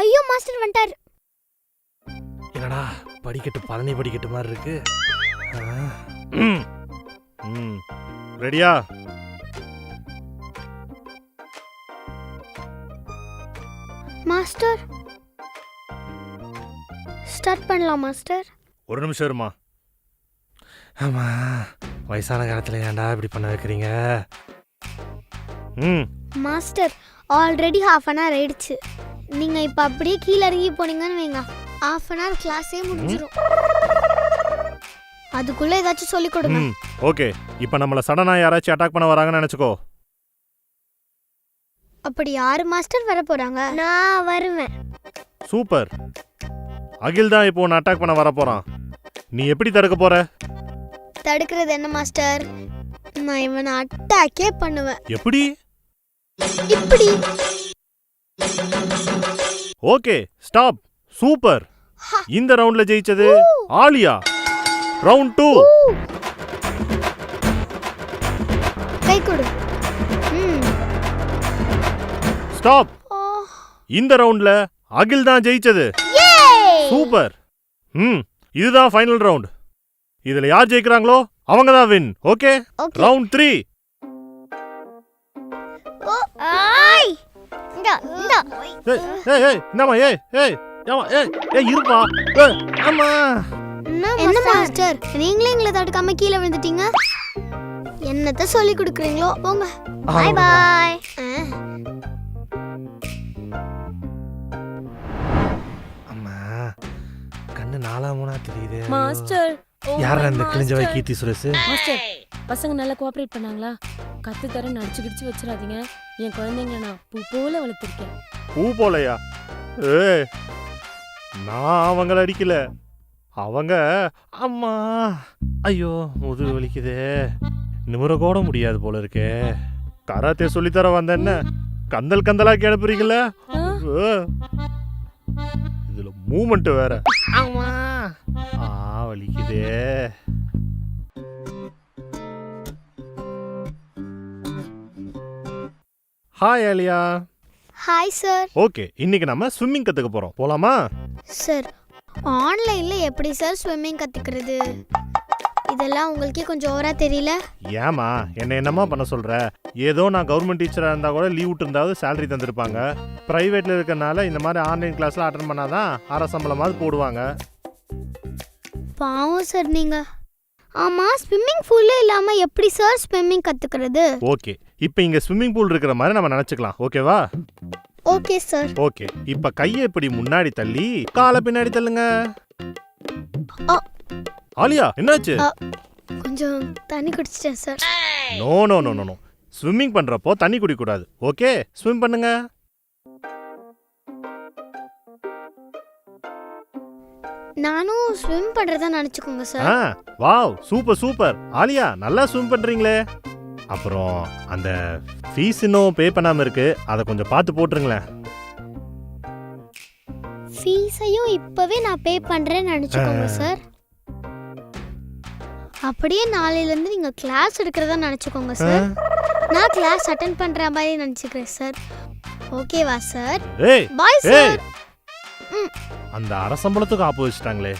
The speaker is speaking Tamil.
ஐயோ மாஸ்டர் வந்துட்டார். என்னடா படிக்கட்டு பழனி படிக்கட்டு மாதிரி இருக்கு. ரெடியா? மாஸ்டர். ஸ்டார்ட் பண்ணலாம் மாஸ்டர். ஒரு நிமிஷம் இருமா. ஆமா வயசான காலத்துல ஏன்டா இப்படி பண்ண வைக்கிறீங்க? ம். Master already half an hour ஆயிடுச்சு. நீங்க இப்ப அப்படியே கீழே இறங்கி போனீங்கன்னு வைங்க. ஹாஃப் அன் ஹவர் கிளாஸே முடிஞ்சிரும். அதுக்குள்ள ஏதாச்சும் சொல்லி கொடுங்க. ம் ஓகே. இப்போ நம்மள சடனா யாராச்சும் அட்டாக் பண்ண வராங்கன்னு நினைச்சுக்கோ. அப்படி யாரு மாஸ்டர் வர போறாங்க. நான் வருவேன். சூப்பர். அகில் தான் இப்போ உன்னை அட்டாக் பண்ண வர போறான் நீ எப்படி தடுக்க போற? தடுக்கிறது என்ன மாஸ்டர் நான் இவனை அட்டாக்கே பண்ணுவேன். எப்படி? இப்படி. Okay stop. சூப்பர். இந்த ரவுண்ட்ல ஜெயிச்சது ஆலியா. Round two. கை கொடு. ஸ்டாப். இந்த ரவுண்ட்ல அகில் தான் ஜெயிச்சது! சூப்பர். ம் இதுதான் ஃபைனல் ரவுண்ட். இதுல யார் ஜெயிக்கிறாங்களோ அவங்க தான் வின். ஓகே. Round three. ஏய் ஏய் ஏய் இந்தாம்மா ஏய் ஏய் ஏம்மா ஏய் ஏய் இருப்பா ஏய் ஆமா என்ன மாஸ்டர் நீங்களே எங்களை தடுக்காம கீழே விழுந்துட்டீங்க? என்னத்த சொல்லி கொடுக்குறீங்களோ போங்க. பாய் பாய் அம்மா கண்ணு நாலா மூணா தெரியுது. மாஸ்டர் யாரா கிழிஞ்சவாய் master. கீர்த்தி சுரேஷ்? மாஸ்டர் பசங்க நல்லா கோஆபரேட் பண்ணாங்களா? கத்து தர நடிச்சு கிடிச்சு வச்சிடாதீங்க. என் குழந்தைங்கள நான் பூ போல வளர்த்துருக்கேன். பூ போலையா? ஏ நான் அவங்கள அடிக்கல. அவங்க அம்மா ஐயோ முதுகு வலிக்குதே. நிமிர கூட முடியாது போல இருக்கே. கராத்தே சொல்லித்தர வந்த என்ன கந்தல் கந்தலா கிளப்புறீங்கள இதுல மூமெண்ட் வேற. ஆமா ஆ வலிக்குதே. Hi Alia hi sir okay இன்னைக்கு நம்ம ஸ்விம்மிங் கத்துக்க போறோம். போலாமா? சார் ஆன்லைன்ல எப்படி சார் ஸ்விம்மிங் கத்துக்கிறது? இதெல்லாம் உங்களுக்கே கொஞ்சம் ஓவரா தெரியல? ஏமா என்ன என்னமா பண்ண சொல்ற? ஏதோ நான் கவர்மெண்ட் டீச்சரா இருந்தா கூட லீவ் விட்டுருந்தாவது சேலரி தந்திருப்பாங்க. பிரைவேட்ல இருக்கறனால இந்த மாதிரி ஆன்லைன் கிளாஸ்ல அட்டன் பண்ணாதான் அரை சம்பளமாவது போடுவாங்க. பாவம் சார் நீங்க. ஆமா ஸ்விம்மிங் பூல்ல இல்லாம எப்படி சார் ஸ்விம்மிங் கத்துக்கிறது? ஓகே. இப்போ இங்க ஸ்விம்மிங் பூல் இருக்கிற மாதிரி நம்ம நினைச்சுக்கலாம். ஓகேவா ஓகே சார் ஓகே. இப்ப கையை இப்படி முன்னாடி தள்ளி காலை பின்னாடி தள்ளுங்க. ஆ. ஆலியா என்னாச்சு? ஆ. கொஞ்சம் தண்ணி குடிச்சிட்டேன் sir no no no no no. Swimming பண்றப்போ தண்ணி குடிக்க கூடாது ஓகே? ஸ்விம் பண்ணுங்க. நானும் ஸ்விம் பண்றதா நினைச்சுக்கோங்க சார் ஆ வாவ் சூப்பர் சூப்பர். ஆலியா நல்லா ஸ்விம் பண்றீங்களே. அப்புறம் அந்த ஃபீஸ் இன்னும் பே பண்ணாம இருக்கு. அதை கொஞ்சம் பார்த்து போட்டுருங்களேன். ஃபீஸையும் இப்பவே நான் பே பண்றேன்னு நினைச்சுக்கோங்க. சார் அப்படியே நாளையில இருந்து நீங்க கிளாஸ் எடுக்கிறதா நினைச்சுக்கோங்க சார் நான் கிளாஸ் அட்டென்ட் பண்ற மாதிரி நினைச்சுக்கிறேன் சார் ஓகேவா சார் ஏய் பாய் ஏய். சார் ம். அந்த அரசம்பளத்துக்கு ஆப்பு வச்சுட்டாங்களே.